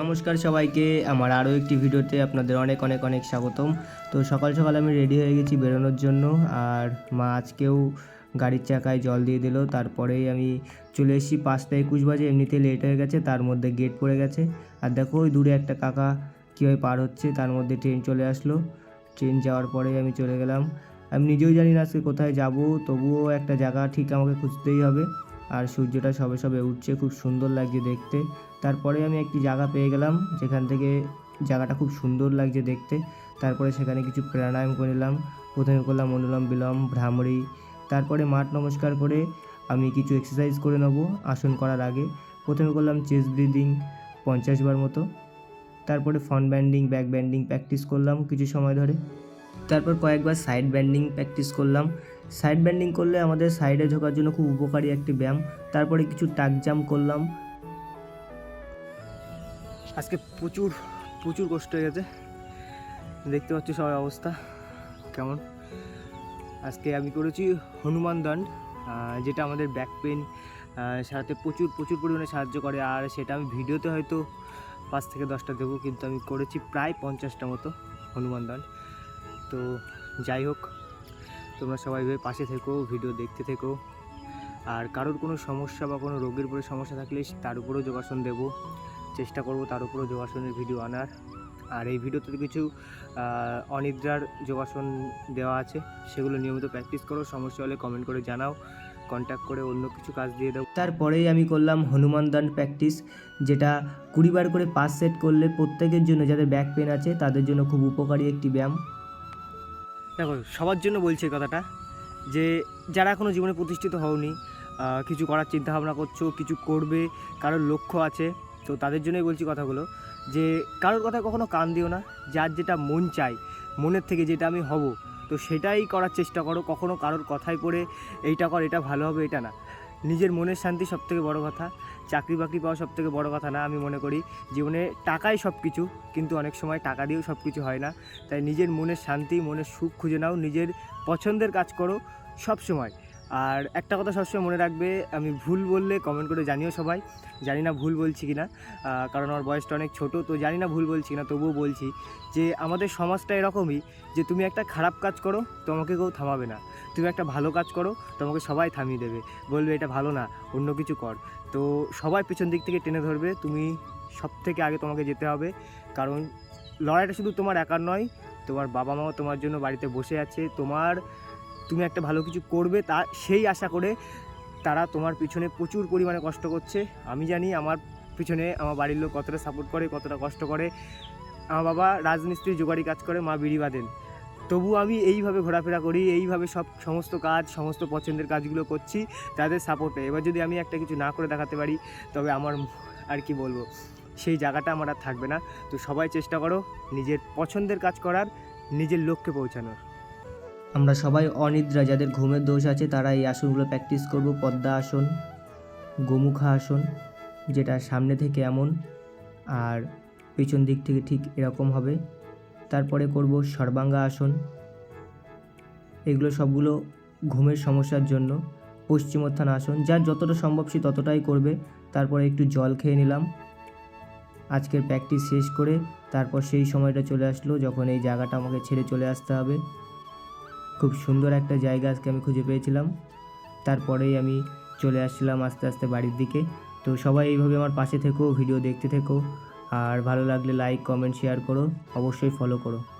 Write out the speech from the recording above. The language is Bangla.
নমস্কার সবাইকে, আমার আরও একটি ভিডিওতে আপনাদের অনেক অনেক অনেক স্বাগতম। তো সকাল সকাল আমি রেডি হয়ে গেছি বেরোনোর জন্য, আর মা আজকেও গাড়ির চাকায় জল দিয়ে দিল। তারপরেই আমি চলে এসেছি পাঁচটা একুশ বাজে, এমনিতে লেট হয়ে গেছে, তার মধ্যে গেট পড়ে গেছে। আর দেখো, ওই দূরে একটা কাকা কীভাবে পার হচ্ছে, তার মধ্যে ট্রেন চলে আসলো। ট্রেন যাওয়ার পরেই আমি চলে গেলাম। আমি নিজেও জানি না আজকে কোথায় যাব, তবুও একটা জায়গা ঠিক আমাকে খুঁজতেই হবে। আর সূর্যটা সবে সবে উঠছে, খুব সুন্দর লাগছে দেখতে। তারপরে আমি একটি জায়গা পেয়ে গেলাম, যেখান থেকে জায়গাটা খুব সুন্দর লাগছে দেখতে। তারপরে সেখানে কিছু প্রাণায়াম করে নিলাম, প্রথমে করলাম অনুলম বিলম ভ্রামরি। তারপরে মাঠ নমস্কার করে আমি কিছু এক্সারসাইজ করে নেব আসন করার আগে। প্রথমে করলাম চেস্ট ব্রিদিং পঞ্চাশ বার মতো। তারপরে front bending back bending practice করলাম কিছু সময় ধরে। তারপর কয়েকবার সাইড ব্যান্ডিং প্র্যাকটিস করলাম। সাইড ব্যান্ডিং করলে আমাদের সাইডে ঝোকার জন্য খুব উপকারী একটি ব্যায়াম। তারপরে কিছু টাক জাম্প করলাম। আজকে প্রচুর প্রচুর কষ্ট হয়ে গেছে। দেখতে পাচ্ছ সবার অবস্থা কেমন। আজকে আমি করেছি হনুমান দণ্ড যেটা আমাদের ব্যাক পেন সারাতে প্রচুর প্রচুর পরিমাণে সাহায্য করে। আর সেটা আমি ভিডিওতে হয়তো পাঁচ থেকে দশটা দেবো, কিন্তু আমি করেছি প্রায় পঞ্চাশটা মতো হনুমান দণ্ড। তো যাই হোক, তোমরা সবাই ভাবে পাশে থেকো ভিডিও দেখতে থেকো। আর কারোর কোনো সমস্যা বা কোনো রোগের উপরে সমস্যা থাকলে তার উপরেও যোগাসন দেবো। চেষ্টা করব তার উপরেও যোগাসনের ভিডিও আনার। আর এই ভিডিওতে কিছু অনিদ্রার যোগাসন দেওয়া আছে, সেগুলো নিয়মিত প্র্যাকটিস করো। সমস্যা হলে কমেন্ট করে জানাও কন্ট্যাক্ট করে অন্য কিছু কাজ দিয়ে দাও। তারপরেই আমি করলাম হনুমান দান প্র্যাকটিস যেটা কুড়ি বার করে পাঁচ সেট করলে প্রত্যেকের জন্য যাদের ব্যাক পেন আছে, তাদের জন্য খুব উপকারী একটি ব্যায়াম। দেখো, সবার জন্য বলছি এই কথাটা, যে যারা এখনও জীবনে প্রতিষ্ঠিত হওনি কিছু করার চিন্তা ভাবনা করছ, কিছু করবে, কারোর লক্ষ্য আছে, তো তাদের জন্যই বলছি কথাগুলো, যে কারোর কথা কখনো কান দিও না, যার যেটা মন চাই মনের থেকে যেটা আমি হব, তো সেটাই করার চেষ্টা করো, কখনো কারোর কথায় পড়ে, এইটা কর, এটা ভালো হবে, এটা না। নিজের মনের শান্তি সবথেকে বড়ো কথা, চাকরি বাকরি পাওয়া সবথেকে বড়ো কথা না আমি মনে করি। জীবনে টাকাই সব কিছু কিন্তু অনেক সময় টাকা দিয়েও সব কিছু হয় না। তাই নিজের মনের শান্তি, মনের সুখ খুঁজে নাও, নিজের পছন্দের কাজ করো সব সময় আর একটা কথা সবসময় মনে রাখবে, আমি ভুল বললে কমেন্ট করে জানিও সবাই। জানি না ভুল বলছি কি না কারণ আমার বয়সটা অনেক ছোট, তো জানি না ভুল বলছি না তবুও বলছি যে, আমাদের সমাজটা এরকমই যে, তুমি একটা খারাপ কাজ করো, তোমাকে কেউ থামাবে না। তুমি একটা ভালো কাজ করো, তোমাকে সবাই থামিয়ে দেবে। বলবে, এটা ভালো না, অন্য কিছু কর। তো সবাই পেছন দিক থেকে টেনে ধরবে, তুমি সব থেকে আগে তোমাকে যেতে হবে। কারণ লড়াইটা শুধু তোমার একার নয়, তোমার বাবা মাও তোমার জন্য বাড়িতে বসে আছে, তোমার তুমি একটা ভালো কিছু করবে, তা, সেই আশা করে তারা তোমার পিছনে প্রচুর পরিমাণে কষ্ট করছে। আমি জানি আমার পিছনে আমার বাড়ির লোক কতটা সাপোর্ট করে, কতটা কষ্ট করে। আমার বাবা রাজমিস্ত্রি জোগাড়ি কাজ করে, মা বিড়ি বাঁধেন তবু আমি এইভাবে ঘোরাফেরা করি, এইভাবে সব সমস্ত কাজ, সমস্ত পছন্দের কাজগুলো করছি, তাদের সাপোর্টে এবার যদি আমি একটা কিছু না করে দেখাতে পারি, তবে আমার আর কি বলব? সেই জায়গাটা আমার আর থাকবে না। তো সবাই চেষ্টা করো নিজের পছন্দের কাজ করার, নিজের লক্ষ্যে পৌঁছানোর। আমরা সবাই অনিদ্রা, যাদের ঘুমের দোষ আছে তারা এই আসনগুলো প্র্যাকটিস করব। পদ্মা আসন, গোমুখা আসন, যেটা সামনে থেকে এমন আর পেছন দিক থেকে ঠিক এরকম হবে। তারপরে করব সর্বাঙ্গা আসন। এগুলো সবগুলো ঘুমের সমস্যার জন্য পশ্চিমোত্থান আসন। যার যতটা সম্ভব সে ততটাই করবে। তারপরে একটু জল খেয়ে নিলাম। আজকের প্র্যাকটিস শেষ করে তারপর সেই সময়টা চলে আসলো যখন এই জায়গাটা আমাকে ছেড়ে চলে আসতে হবে। খুব সুন্দর একটা জায়গা আজকে আমি খুঁজে পেয়েছিলাম। তারপরেই আমি চলে আসছিলাম আস্তে আস্তে বাড়ির দিকে। তো সবাই এইভাবে আমার পাশে থেকো, ভিডিও দেখতে থেকো। আর ভালো লাগলে লাইক কমেন্ট শেয়ার করো। অবশ্যই ফলো করো।